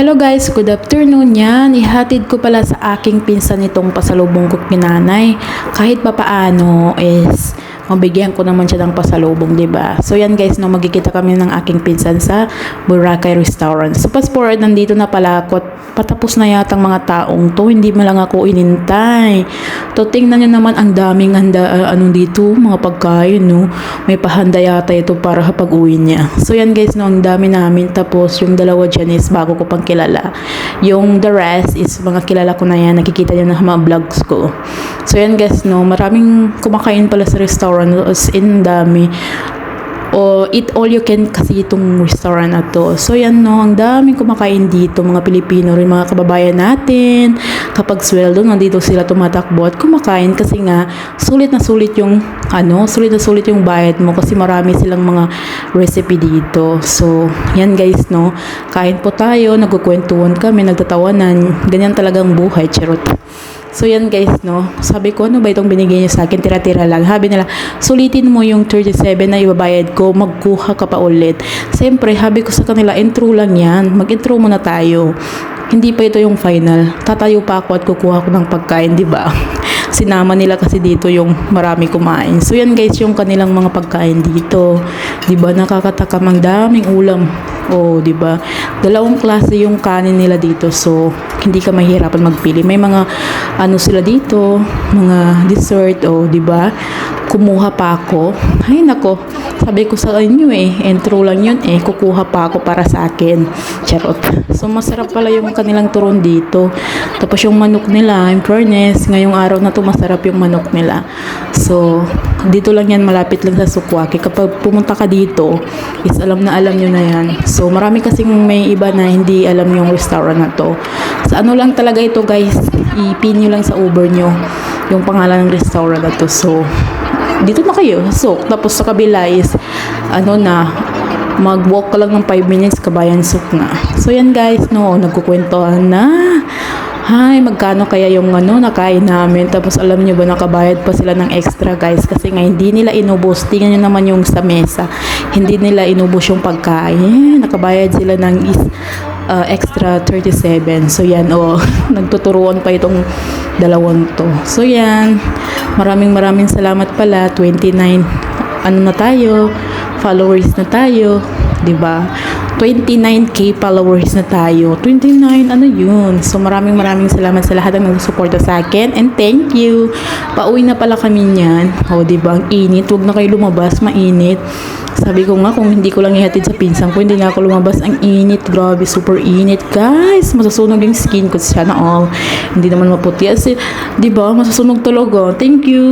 Hello guys, good afternoon yan. Ihatid ko pala sa aking pinsan itong pasalubong ko kinanay. Kahit pa paano is mabigyan ko naman siya ng pasalubong, 'di ba? So yan guys, no magkikita kami ng aking pinsan sa Boracay Restaurant. So fast forward nandito na pala ako at patapos na yata ang mga taong to. Hindi mo lang ako inintay. To tingnan niyo naman ang daming handa uh, ano dito, mga pagkain, no. May pahanda yata ito para kapag uwi niya. So yan guys, no, ang dami namin tapos yung dalawa is bago ko pang kilala. Yung the rest is mga kilala ko na yan. Nakikita niyo na mga vlogs ko. So yan guys, no, maraming kumakain pala sa restaurant as in dami. O eat all you can kasi itong restaurant na to. So yan no, ang daming kumakain dito, mga Pilipino rin, mga kababayan natin. Kapag sweldo, nandito sila tumatakbo at kumakain kasi nga sulit na sulit yung ano, sulit na sulit yung bayad mo kasi marami silang mga recipe dito. So, yan guys no, kain po tayo, nagkukwentuhan kami, nagtatawanan. Ganyan talagang buhay, charot. So yan guys, no. Sabi ko, ano ba itong binigay niyo sa akin? Tira-tira lang. Sabi nila, sulitin mo yung 37 na ibabayad ko, magkuha ka pa ulit. Siyempre, sabi ko sa kanila, intro lang yan. Mag-intro muna tayo. Hindi pa ito yung final. Tatayo pa ako at kukuha ko ng pagkain, di ba? Sinama nila kasi dito yung marami kumain. So yan guys, yung kanilang mga pagkain dito. Di ba? Nakakatakam ang daming ulam. Oh, 'di ba? Dalawang klase yung kanin nila dito. So, hindi ka mahihirapan magpili. May mga ano sila dito, mga dessert, oh, 'di ba? Kumuha pa ako. Ay nako. Sabi ko sa inyo eh, intro lang yun eh, kukuha pa ako para sa akin. Charot. So, masarap pala yung kanilang turon dito. Tapos yung manok nila, in fairness, ngayong araw na to masarap yung manok nila. So, dito lang yan, malapit lang sa Sukwaki. Kapag pumunta ka dito, is alam na alam nyo na yan. So, marami kasing may iba na hindi alam yung restaurant na to. Sa ano lang talaga ito guys, ipin nyo lang sa Uber nyo yung pangalan ng restaurant na to. So, dito na kayo, so, tapos sa kabila is, ano na, mag-walk ka lang ng 5 minutes, kabayan suk na. So, yan guys, no, nagkukwentuhan na. Hay, magkano kaya yung ano, nakain namin. Tapos alam nyo ba, nakabayad pa sila ng extra guys. Kasi nga, hindi nila inubos. Tingnan nyo naman yung sa mesa. Hindi nila inubos yung pagkain. Nakabayad sila ng is, uh, extra 37. So yan, oh, nagtuturuan pa itong dalawang to. So yan, maraming maraming salamat pala. 29, ano na tayo, followers na tayo, 'di ba? 29k followers na tayo. 29, ano yun? So, maraming maraming salamat sa lahat ng nagsusuporta sa akin. And thank you. Pauwi na pala kami niyan. O, di ba? Ang init. Huwag na kayo lumabas. Mainit. Sabi ko nga, kung hindi ko lang ihatid sa pinsan ko, hindi na ako lumabas. Ang init. Grabe, super init. Guys, masasunog yung skin ko. Sana all. Hindi naman maputi. Kasi, di ba? Masasunog talaga. Thank you.